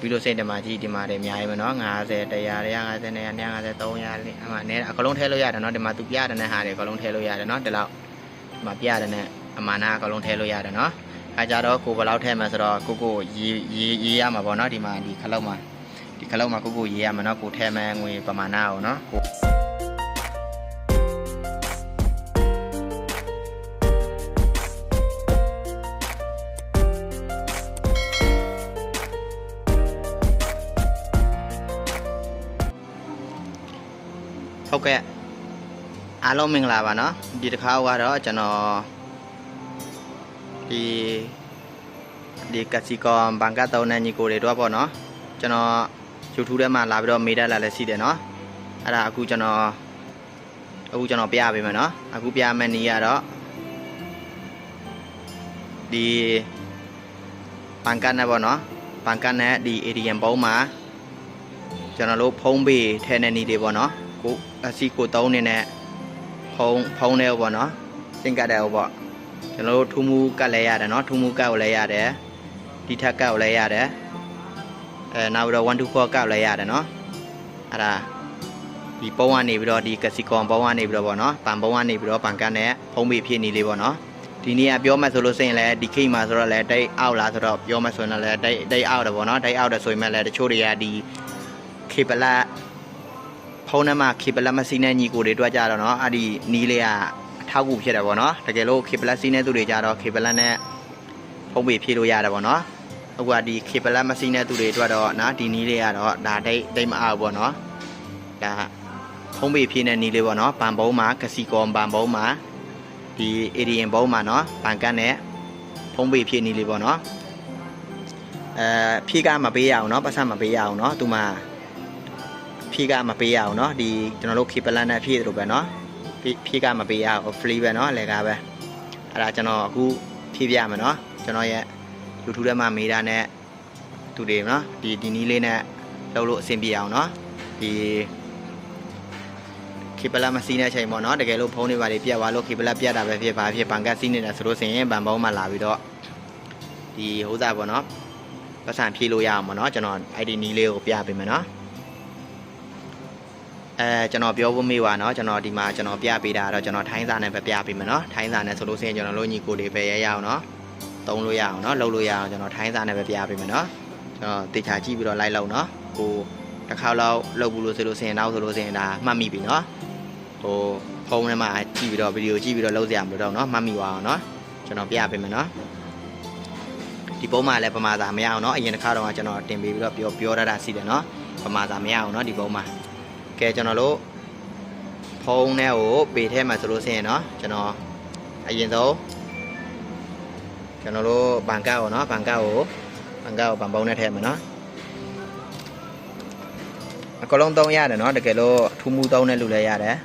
ပြီးလို့စိတ်တမှာကြီးဒီမှာတွေအများကြီးပဲနော်90 100 150 250 300အမှနဲအကလုံးထည့်လို့ရတယ်နော်ဒီမှာသူပြတဲ့နဲ့ဟာတွေအကလုံးထည့်လို့ရတယ်နော်ဒီလောက်ဒီမှာပြတဲ့နဲ့အမှန်နာအကလုံးထည့်လို့ရတယ်နော်အဲကြတော့ကိုဘယ်လောက်ထည့်မှာဆိုတော့ကိုကိုရေးရေးရေးရမှာပေါ့နော်ဒီမှာဒီခလုံးမှာဒီခလုံးမှာကိုကိုရေးရမှာနော်ကိုထည့်မယ်ငွေပမာဏကိုနော်ကို ဟုတ်ကဲ့အားလုံးမင်္ဂလာပါနော်ဒီတစ်ခါကတော့ကျွန်တော်ဒီဒီကစီကွန်ဘန်ကတောင်းတဲ့ညီကိုတွေတော့ပေါ့နော်ကျွန်တော် YouTube ထဲမှာလာပြီးတော့မေးတတ်လာလည်းရှိတယ်နော်အဲ့ဒါအခုကျွန်တော်အခုကျွန်တော်ပြရပေးမယ်နော်အခုပြရမယ့်နေရာတော့ဒီဘန်ကနဲ့ပေါ့နော်ဘန်ကနဲ့ဒီ ATM ပုံးမှာကျွန်တော်တို့ဖုံးပေးထဲနေနေတွေပေါ့နော် ကိုအစီကိုတုံးနေနဲ့ဖုံးဖုံးနေပေါ့နော်စင်ကတ်တယ်ပေါ့ကျွန်တော်တို့ထူးမူကတ်လဲရတယ်နော်ထူးမူကတ်ကိုလဲရတယ်ဒီထက်ကတ်ကိုလဲရတယ်အဲနောက်ပြီးတော့1 2 4ကတ်လဲရတယ်နော်အဲ့ဒါဒီပုံကနေပြီးတော့ဒီကစီကွန်ပုံကနေပြီးတော့ပေါ့နော်ပန်ပုံကနေပြီးတော့ပန်ကတ်နဲ့ဖုံးပြီးဖြစ်နေလေးပေါ့နော်ဒီနေ့ကပြောမှဆိုလို့ဆိုရင်လည်းဒီခိတ်မှာဆိုတော့လည်းတိတ်အောက်လာဆိုတော့ပြောမှဆိုရင်လည်းတိတ်တိတ်အောက်တယ်ပေါ့နော်တိတ်အောက်တယ်ဆိုရင်လည်းတချို့တွေကဒီခေပလက် ဖုန်းထဲမှာခေပလက်မစီးတဲ့ညီကိုတွေတွေ့ကြတော့เนาะအဲ့ဒီနီးလေးကအထောက်အကူဖြစ်တယ်ပေါ့နော်တကယ်လို့ခေပလက်စီးတဲ့သူတွေကြတော့ခေပလက်နဲ့ဖုန်းပေဖြည့်လို့ရတယ်ပေါ့နော်အခုကဒီခေပလက်မစီးတဲ့သူတွေတွေ့တော့နော်ဒီနီးလေးကတော့ဒါဒိတ်ဒိတ်မအောင်ပေါ့နော်ဒါဖုန်းပေဖြည့်တဲ့နီးလေးပေါ့နော်ဘန်ဘုံမှာကစီကွန်ဘန်ဘုံမှာဒီ ADN ဘုံမှာနော်ဘန်ကတ်နဲ့ဖုန်းပေဖြည့်နီးလေးပေါ့နော်အဲဖြည့်ကမပေးရအောင်နော်ပတ်စံမပေးရအောင်နော်သူမှ ဖြည့်ကမပေးရအောင်เนาะဒီကျွန်တော်တို့ keep plan နဲ့ဖြည့်တယ်လို့ပဲเนาะဖြည့်ဖြည့်ကမပေးရအောင် free ပဲเนาะအလဲကားပဲအဲ့ဒါကျွန်တော်အခုဖြည့်ပြမယ်เนาะကျွန်တော်ရဲ့ YouTube ထဲမှာမေးတာနဲ့သူတွေเนาะဒီဒီနီးလေးနဲ့လုပ်လို့အဆင်ပြေအောင်เนาะဒီ keep plan မစီးတဲ့အချိန်ပေါ့เนาะတကယ်လို့ဖုန်းတွေပါတွေပြတ်သွားလို့ keep plan ပြတ်တာပဲဖြစ်ပါဖြစ်ဘန်ကစီးနေတာဆိုလို့ဆိုရင်ဘန်ဘုံမှာလာပြီးတော့ဒီဟိုးစားပေါ့เนาะပတ်စံဖြည့်လို့ရအောင်ပေါ့เนาะကျွန်တော်အဲ့ဒီနီးလေးကိုပြပေးမယ်เนาะ အဲကျွန်တော်ပြောဖို့မေးပါเนาะကျွန်တော်ဒီမှာကျွန်တော်ပြပေးတာကတော့ကျွန်တော်ထိုင်းစာနဲ့ပဲပြပေးမယ်เนาะထိုင်းစာနဲ့ဆိုလို့ရှိရင်ကျွန်တော်တို့ညီကိုတွေပဲရရအောင်เนาะသုံးလို့ရအောင်เนาะလုပ်လို့ရအောင်ကျွန်တော်ထိုင်းစာနဲ့ပဲပြပေးမယ်เนาะကျွန်တော်တေချာကြည့်ပြီးတော့လိုက်လောက်เนาะကိုတစ်ခါလောက်လုပ်ဘူးလို့ဆိုလို့ရှိရင်နောက်ဆိုလို့ရှိရင်ဒါမှတ်မိပြီเนาะဟိုဖုန်းထဲမှာကြည့်ပြီးတော့ဗီဒီယိုကြည့်ပြီးတော့လုပ်စရာမလိုတော့เนาะမှတ်မိပါအောင်เนาะကျွန်တော်ပြပေးမယ်เนาะဒီပုံမှာလည်းပမာသာမရအောင်เนาะအရင်တစ်ခါတော့ကျွန်တော်တင်ပေးပြီးတော့ပြောပြောရတာရှိတယ်เนาะပမာသာမရအောင်เนาะဒီပုံမှာ ကဲကျွန်တော်တို့ဖုန်းထဲကိုပေထဲမှာဆိုလို့ရှိရင်เนาะကျွန်တော်အရင်ဆုံးကျွန်တော်တို့ဘန်ကောက်ကိုเนาะဘန်ကောက်ကိုဘန်ကောက်ကိုဘန်ပုံးနဲ့ထည့်မယ်เนาะအကလုံးသုံးရတယ်เนาะတကယ်လို့ထူးမူသုံးတဲ့လူလည်းရတယ်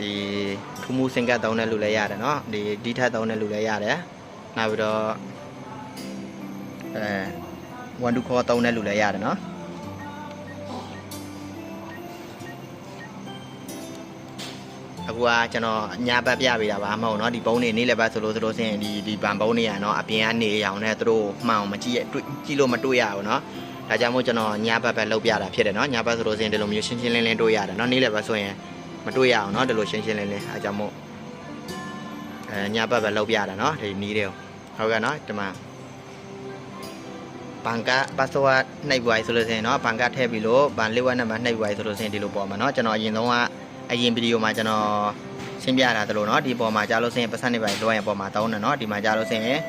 ဒီထူးမူစင်ကတ်သုံးတဲ့လူလည်းရတယ်เนาะဒီဒီထက်သုံးတဲ့လူလည်းရတယ်နောက်ပြီးတော့အဲဝန်ဒူခေါ်သုံးတဲ့လူလည်းရတယ်เนาะ အခုကကျွန်တော်ညာဘက်ပြပေးတာပါမဟုတ်เนาะဒီဘုံနေနေ့လည်းပဲဆိုလို့ဆိုလို့ဆိုရင်ဒီဒီဗန်ဘုံနေရเนาะအပြင်ကနေရောင်နဲ့သူတို့မှောင်မကြည့်ရတွေ့ကြည့်လို့မတွေ့ရဘူးเนาะဒါကြောင့်မို့ကျွန်တော်ညာဘက်ပဲလောက်ပြတာဖြစ်တယ်เนาะညာဘက်ဆိုလို့ဆိုရင်ဒီလိုမျိုးရှင်းရှင်းလင်းလင်းတွေ့ရတယ်เนาะနေ့လည်းပဲဆိုရင်မတွေ့ရအောင်เนาะဒီလိုရှင်းရှင်းလင်းလင်းအဲကြောင့်မို့အဲညာဘက်ပဲလောက်ပြတာเนาะဒီနီးတယ်ဟုတ်ကဲ့เนาะဒီမှာဘန်ကပတ်စဝတ်နှိပ်ပွားဆိုလို့ဆိုရင်เนาะဘန်ကထည့်ပြီးလို့ဘန်လေးဝက်နံပါတ်နှိပ်ပွားဆိုလို့ဆိုရင်ဒီလိုပေါ်မှာเนาะကျွန်တော်အရင်ဆုံးက အရင်ဗီဒီယိုမှာကျွန်တော်ရှင်းပြတာသလိုเนาะဒီပေါ်မှာကြားလို့ဆိုရင်ပတ်စံနေပါလွှဲရင်ပေါ်မှာတောင်းတယ်เนาะဒီမှာကြားလို့ဆိုရင်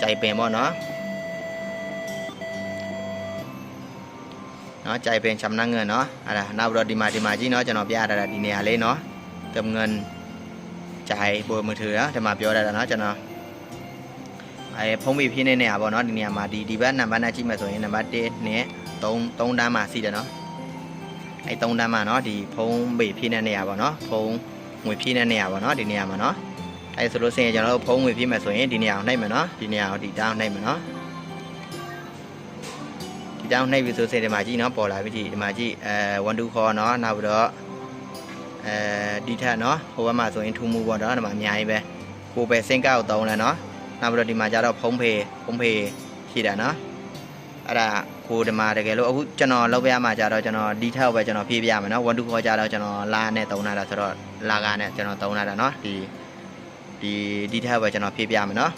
ကြိုက်ပင်ပေါ့เนาะเนาะကြိုက်ပင်ချမ်နငွေเนาะအဲ့ဒါနောက်ပြီးတော့ဒီမှာဒီမှာကြီးเนาะကျွန်တော်ပြရတာဒီနေရာလေးเนาะတမ်ငွေကြိုက်ပေါ်မထူတာဒီမှာပြောရတာเนาะကျွန်တော်အဲဖုံးပြီးဖြင်းနေနေရပါเนาะဒီနေရာမှာဒီဒီဘက်နံပါတ်နဲ့ကြည့်မယ်ဆိုရင်နံပါတ်1နဲ့3 3တန်းမှာစီးတယ်เนาะ အဲ၃တန်းမှာเนาะဒီဖုံးပေဖြည့်တဲ့နေရာပေါ့เนาะဖုံးငွေဖြည့်တဲ့နေရာပေါ့เนาะဒီနေရာမှာเนาะအဲဆိုလို့ရှိရင်ကျွန်တော်တို့ဖုံးငွေဖြည့်မယ်ဆိုရင်ဒီနေရာကိုနှိပ်မယ်เนาะဒီနေရာကိုဒီတောင်းနှိပ်မယ်เนาะဒီတောင်းနှိပ်ပြီဆိုရင်ဒီမှာကြည့်เนาะပေါ်လာပြီဒီဒီမှာကြည့်အဲ1 2ခေါ်เนาะနောက်ပြီးတော့အဲဒီထက်เนาะဟိုဘက်မှာဆိုရင်ထူမှုပေါ့เนาะဒီမှာအများကြီးပဲကိုပဲစင်ကောက်တောင်းလဲเนาะနောက်ပြီးတော့ဒီမှာကျတော့ဖုံးဖေဖုံးဖေဖြည့်တာเนาะ အဲ့ဒါကိုဒီမှာတကယ်လို့အခုကျွန်တော်လောက်ပြရမှာကြတော့ကျွန်တော်ဒီထက်ပဲကျွန်တော်ဖြည့်ပြရမယ်နော်1 2 4ကြတော့ကျွန်တော်လာနဲ့သုံးလာတာဆိုတော့လာကနဲ့ကျွန်တော်သုံးလာတာနော်ဒီဒီဒီထက်ပဲကျွန်တော်ဖြည့်ပြမယ်နော်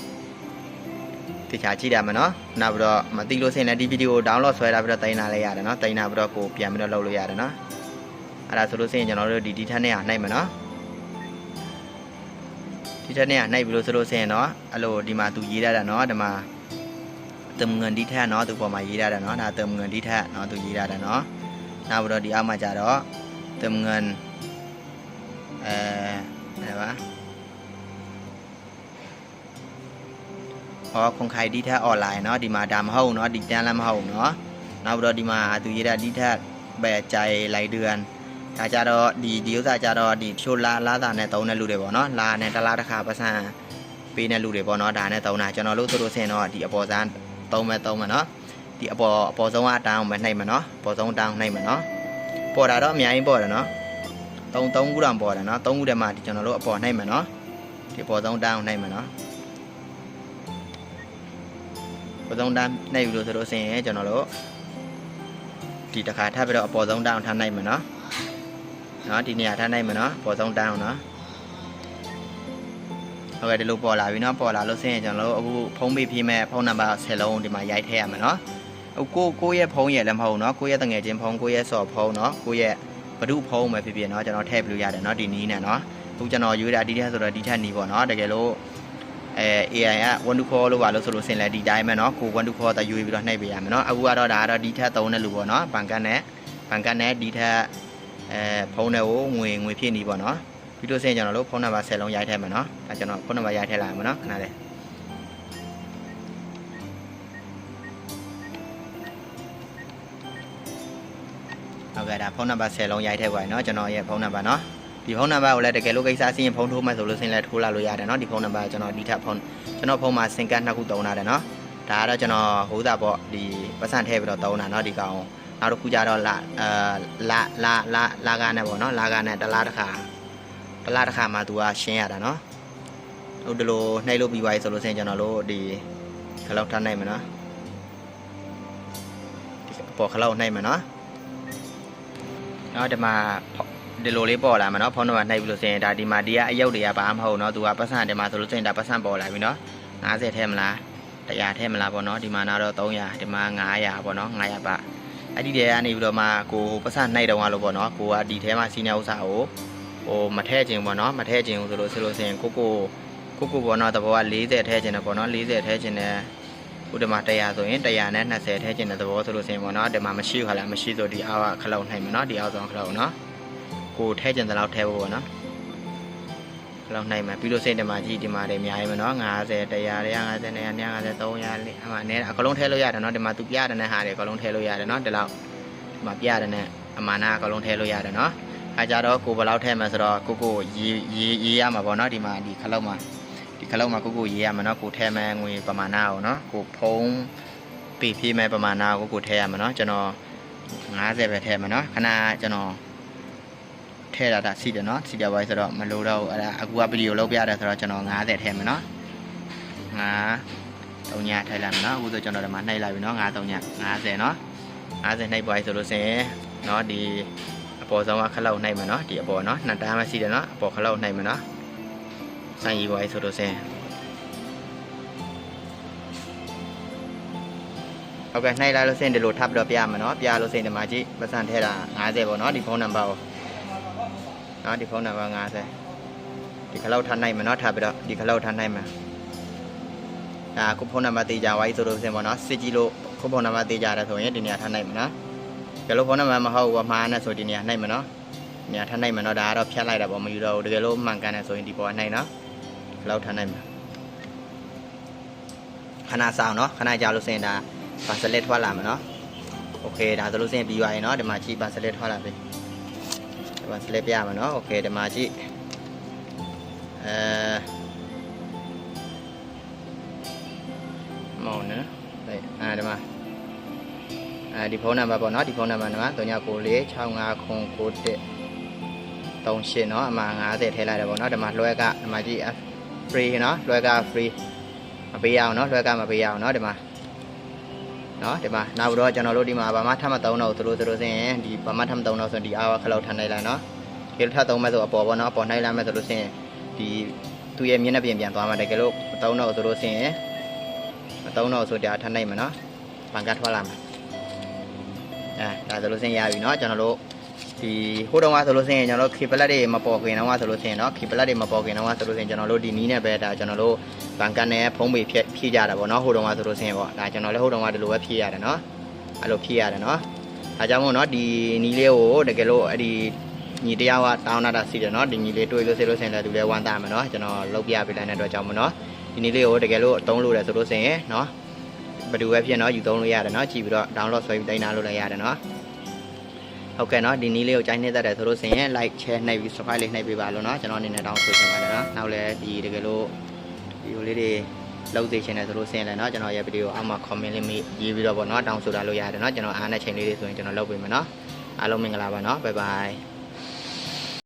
တခြားကြည့်ရမယ်နော်နောက်ပြီးတော့မသိလို့စရင်လည်းဒီဗီဒီယို download ဆွဲလာပြီးတော့တင်လာလိုက်ရတယ်နော်တင်လာပြီးတော့ကိုပြန်ပြီးတော့လုပ်လို့ရတယ်နော်အဲ့ဒါဆိုလို့စရင်ကျွန်တော်တို့ဒီဒီထက်နဲ့နှိုက်မယ်နော်ဒီထက်နဲ့နှိုက်ပြီးလို့ဆိုလို့စရင်တော့အဲ့လိုဒီမှာသူရေးရတာနော်ဒီမှာ เติมเงินที่แท้เนาะသူပေါ်မှာရေးထားတယ်เนาะဒါเติมเงินที่แท้เนาะသူရေးထားတယ်เนาะနောက်ပြီးတော့ဒီအောက်မှာကြတော့เติมเงินအဲอะไรวะဟောခွန်ခိုင်ဒီထက်အွန်လိုင်းเนาะဒီမှာဒါမဟုတ်เนาะဒီတန်းလည်းမဟုတ်เนาะနောက်ပြီးတော့ဒီမှာသူရေးတာဒီထက်ပဲကြိုင်လိုက်เดือนဒါကြတော့ဒီဒီဥစ္စာကြတော့ဒီဖြိုလာလာတာနဲ့တုံးတဲ့လူတွေပေါ့เนาะလာနဲ့တစ်လားတစ်ခါပတ်စံပေးတဲ့လူတွေပေါ့เนาะဒါနဲ့တုံးတာကျွန်တော်တို့သူတို့ဆင်တော့ဒီအပေါ်စား သုံးမယ်သုံးမယ်နော်ဒီအပေါ်အပေါ်ဆုံးကတောင်းမယ်နှိပ်မယ်နော်အပေါ်ဆုံးတောင်းနှိပ်မယ်နော်ပေါ်တာတော့အများကြီးပေါ်တယ်နော်သုံးသုံးခုတောင်ပေါ်တယ်နော်သုံးခုတည်းမှဒီကျွန်တော်တို့အပေါ်နှိပ်မယ်နော်ဒီပေါ်ဆုံးတောင်းနှိပ်မယ်နော်ပေါ်ဆုံးတောင်းနှိပ်ယူလို့ဆိုလို့ရှိရင်ကျွန်တော်တို့ဒီတစ်ခါထပ်ပြီးတော့အပေါ်ဆုံးတောင်းထားနှိပ်မယ်နော်နော်ဒီနေရာထားနှိပ်မယ်နော်ပေါ်ဆုံးတောင်းနော် ဟုတ်ကဲ့ဒီလိုပေါ်လာပြီเนาะပေါ်လာလို့ဆင်းရင်ကျွန်တော်တို့အခုဖုန်းပေးပြမဲ့ဖုန်းနံပါတ်10လုံးဒီမှာရိုက်ထည့်ရမယ်เนาะအခုကိုကိုရဲ့ဖုန်းရဲ့လည်းမဟုတ်เนาะကိုရဲ့တငယ်ချင်းဖုန်းကိုရဲ့စော်ဖုန်းเนาะကိုရဲ့ဘဒုဖုန်းပဲဖြစ်ဖြစ်เนาะကျွန်တော်ထည့်ပြလို့ရတယ်เนาะဒီနီးနဲ့เนาะအခုကျွန်တော်ယူတာဒီထက်ဆိုတော့ဒီထက်နီးပေါ့เนาะတကယ်လို့အဲ AI က1 to 4လို့ပါလို့ဆိုလို့ဆင်လဲဒီတိုင်းပဲเนาะကို1 to 4တယူပြီးတော့နှိပ်ပေးရမယ်เนาะအခုကတော့ဒါကတော့ဒီထက်သုံးတဲ့လူပေါ့เนาะဘန်ကတ်နဲ့ဘန်ကတ်နဲ့ဒီထက်အဲဖုန်းတွေကိုငွေငွေဖြစ်နေပေါ့เนาะ ပြီးလို့ဆင်းကျွန်တော်တို့ဖုန်းနံပါတ်10လုံးရိုက်ထည့်မယ်နော်ဒါကျွန်တော်ဖုန်းနံပါတ်ရိုက်ထည့်လိုက်မယ်နော်ခဏလေးဟုတ်ကဲ့ဒါဖုန်းနံပါတ်10လုံးရိုက်ထည့်ပါရနော်ကျွန်တော်ရဲ့ဖုန်းနံပါတ်နော်ဒီဖုန်းနံပါတ်ကိုလည်းတကယ်လို့ကိစ္စစီးရင်ဖုန်းထိုးမှဆိုလို့ဆင်းလဲထိုးလာလို့ရတယ်နော်ဒီဖုန်းနံပါတ်ကျွန်တော်ဒီထက်ဖုန်းကျွန်တော်ဖုန်းမှာစင်ကတ်နှစ်ခုသုံးတာတယ်နော်ဒါကတော့ကျွန်တော်ဟိုးတာပေါ့ဒီပတ်စံထည့်ပြီးတော့သုံးတာနော်ဒီကောင်နောက်တစ်ခုကြတော့လာအာလာလာလာလာကားနဲ့ပေါ့နော်လာကားနဲ့တစ်လားတစ်ခါ တစ်လတစ်ခါမှသူကရှင်းရတာနော်ဟုတ်တယ်လို့နှိပ်လို့ပြီးပါပြီဆိုလို့ဆင်ကျွန်တော်တို့ဒီခလောက်ထားနိုင်မယ်နော်ဒီပေါ်ခလောက်နှိပ်မယ်နော်နော်ဒီမှာဒီလိုလေးပေါ်လာမှာနော်ဖုန်းနံပါတ်နှိပ်ပြီးလို့ဆိုရင်ဒါဒီမှာဒီကအယုတ်တွေကဘာမှမဟုတ်နော်သူကပတ်စံတယ်မှာဆိုလို့ဆိုရင်ဒါပတ်စံပေါ်လာပြီနော်90ထဲမလား100ထဲမလားပေါ့နော်ဒီမှာတော့300ဒီမှာ900ပေါ့နော်900ပါအဲ့ဒီတည်းကနေပြီးတော့မှကိုပတ်စံနှိပ်တော့လို့ပေါ့နော်ကိုကဒီထဲမှာစီနီယာဥစ္စာကို ဟိုမထဲခြင်းပေါ့နော်မထဲခြင်းဆိုလို့ဆိုလို့ဆိုရင်ကိုကိုကိုကိုပေါ့နော်တဘောက40ထဲခြင်းတယ်ပေါ့နော်40ထဲခြင်းတယ်ဥဒ္ဓမှာ100ဆိုရင်100နဲ့20ထဲခြင်းတဲ့သဘောဆိုလို့ဆိုရင်ပေါ့နော်ဒီမှာမရှိခါလားမရှိဆိုဒီအောက်ကခလောက်နိုင်မယ်နော်ဒီအောက်ဆောင်ခလောက်နော်ကိုထဲခြင်းတလောက်ထဲဖို့ပေါ့နော်ခလောက်နိုင်မယ်ပြီးလို့စိတ်တမှာကြီးဒီမှာလည်းအများကြီးမယ်နော်50 100 150 250 300အမှနဲ့အကလုံးထဲလို့ရတယ်နော်ဒီမှာသူပြတဲ့နဲ့ဟာတွေအကလုံးထဲလို့ရတယ်နော်ဒီလောက်ဒီမှာပြတဲ့နဲ့အမှန်နာအကလုံးထဲလို့ရတယ်နော် အဲကြတော့ကိုဘယ်လောက်ထည့်မယ်ဆိုတော့ကိုကိုရေးရေးရေးရမှာပေါ့နော်ဒီမှာဒီခလောက်မှာဒီခလောက်မှာကိုကိုရေးရမှာနော်ကိုထည့်မယ်ငွေပမာဏကိုနော်ကိုဖုံးပေးဖြေးမယ်ပမာဏကိုကိုထည့်ရမှာနော်ကျွန်တော်90ပဲထည့်မှာနော်ခဏကျွန်တော်ထည့်တာဒါစီတယ်နော်စီတယ်ပါဆိုတော့မလိုတော့ဘူးအဲ့ဒါအခုကဗီဒီယိုလုပ်ပြရတယ်ဆိုတော့ကျွန်တော်90ထည့်မယ်နော်ငါ3ညထည့်လိုက်မယ်နော်အခုဆိုကျွန်တော်ဒီမှာနှိပ်လိုက်ပြီနော်9 3ည90နော်90နှိပ်ပါဆိုလို့ဆိုရင်နော်ဒီ အပေါ်ဆုံးကခလောက်နိုင်မယ်နော်ဒီအပေါ်နော်နှစ်တန်းပဲရှိတယ်နော်အပေါ်ခလောက်နိုင်မယ်နော်စိုင်းရီပွားရေးဆိုလို့စင်ဟုတ်ကဲ့နှိုက်လိုက်လို့စင်ဒီလိုထပ်ပြီးတော့ပြရမယ်နော်ပြလို့စင်ဒီမှာကြည့်ပတ်စံထဲတာ90ပေါ့နော်ဒီဖုန်းနံပါတ်ကိုနော်ဒီဖုန်းနံပါတ်90ဒီခလောက်ထားနိုင်မယ်နော်ထပ်ပြီးတော့ဒီခလောက်ထားနိုင်မယ်ဒါခုဖုန်းနံပါတ်တေးကြဝိုင်းဆိုလို့စင်ပေါ့နော်စစ်ကြည့်လို့ခုဖုန်းနံပါတ်တေးကြတယ်ဆိုရင်ဒီနေရာထားနိုင်မယ်နော် တကယ်လို့ဖုန်းနံပါတ်မဟုတ်ဘူးမှားနေဆိုဒီနေရာနှိပ်မယ်နော်။နေရာထပ်နှိပ်မယ်နော်ဒါကတော့ဖြတ်လိုက်တာပေါ့မယူတော့ဘူးတကယ်လို့မှန်ကန်တယ်ဆိုရင်ဒီပေါ်ကနှိပ်နော်။ဒီလောက်ထပ်နှိပ်မယ်။ခဏဆောင်နော်ခဏကြာလို့စရင်ဒါပါစလက်ထွက်လာမယ်နော်။ Okay ဒါဆိုလို့စရင်ပြီးသွားရင်နော်ဒီမှာကြည့်ပါစလက်ထွက်လာပြီ။ဒီပါစလက်ပြရမယ်နော်။ Okay ဒီမှာကြည့်အဲမောင်းနော်။ဒါအဲဒီမှာ အဲဒီဖုန်းနံပါတ်ပေါ့နော်ဒီဖုန်းနံပါတ်က3994 65ခွန်91 38เนาะအမှ50ထည့်လိုက်တယ်ပေါ့နော်ဒီမှာလွှဲကဒီမှာကြည့် free เนาะလွှဲက free မပေးရအောင်เนาะလွှဲကမပေးရအောင်เนาะဒီမှာ နော်ဒီမှာနောက်ပြီးတော့ကျွန်တော်တို့ဒီမှာဘာမှထပ်မသုံးတော့ဘူးသူတို့သူတို့စရင်ဒီဘာမှထပ်မသုံးတော့ဆိုရင်ဒီအားခလောက်ထပ်နိုင်လိုက်နော်ဒီလိုထပ်သုံးမဲ့ဆိုအပေါ်ပေါ့နော်အပေါ်နိုင်လာမဲ့ဆိုလို့စရင်ဒီသူ့ရဲ့မျက်နှာပြင်ပြန်သွားမှာတကယ်လို့မသုံးတော့ဆိုလို့စရင်မသုံးတော့ဆိုတရားထပ်နိုင်မှာနော်ပန်ကတ်ထွက်လာမှာ အဲဒါဆိုလို့စရင်ရပြီနော်ကျွန်တော်တို့ဒီဟိုတုန်းကဆိုလို့စရင်ကျွန်တော်တို့ခေပလက်တွေမပေါ်ခင်တော့ကဆိုလို့စရင်နော်ခေပလက်တွေမပေါ်ခင်တော့ကဆိုလို့စရင်ကျွန်တော်တို့ဒီနီးနဲ့ပဲဒါကျွန်တော်တို့ဘန်ကန်နဲ့ဖုံးပေဖြည့်ဖြည့်ကြတာပေါ့နော်ဟိုတုန်းကဆိုလို့ဆင်းပေါ့ဒါကျွန်တော်လည်းဟိုတုန်းကဒီလိုပဲဖြည့်ရတယ်နော်အဲ့လိုဖြည့်ရတယ်နော်ဒါကြောင့်မို့နော်ဒီနီးလေးကိုတကယ်လို့အဲ့ဒီညီတရားကတောင်းတာစီတယ်နော်ဒီညီလေးတွေ့လို့ဆေးလို့ဆင်းတယ်သူလည်းဝမ်းသာမယ်နော်ကျွန်တော်လုပ်ပြပေးလိုက်တဲ့အတွက်ကြောင့်မို့နော်ဒီနီးလေးကိုတကယ်လို့အသုံးလို့တယ်ဆိုလို့ဆင်းနော် ဘယ်သူပဲဖြစ်နော်ယူသုံးလို့ရတယ်နော်ကြည့်ပြီးတော့ download ဆွဲပြီးတင်ထားလို့လည်းရတယ်နော်ဟုတ်ကဲ့နော်ဒီနည်းလေးကိုကြိုင်းနှက်တတ်တယ်ဆိုလို့ဆိုရင် like share နှိပ်ပြီး subscribe လေးနှိပ်ပေးပါလို့နော်ကျွန်တော်အနေနဲ့တောင်းဆိုချင်ပါတယ်နော်နောက်လည်းဒီတကယ်လို့ဒီလိုလေးတွေလောက်သေးချင်တယ်ဆိုလို့ဆိုရင်လည်းနော်ကျွန်တော်ရဲ့ဗီဒီယိုအောက်မှာ comment လေးမိရေးပြီးတော့ပေါ့နော်တောင်းဆိုတာလို့ရတယ်နော်ကျွန်တော်အားနဲ့ချိန်လေးတွေဆိုရင်ကျွန်တော်လုပ်ပေးမယ်နော်အားလုံးမင်္ဂလာပါနော် bye bye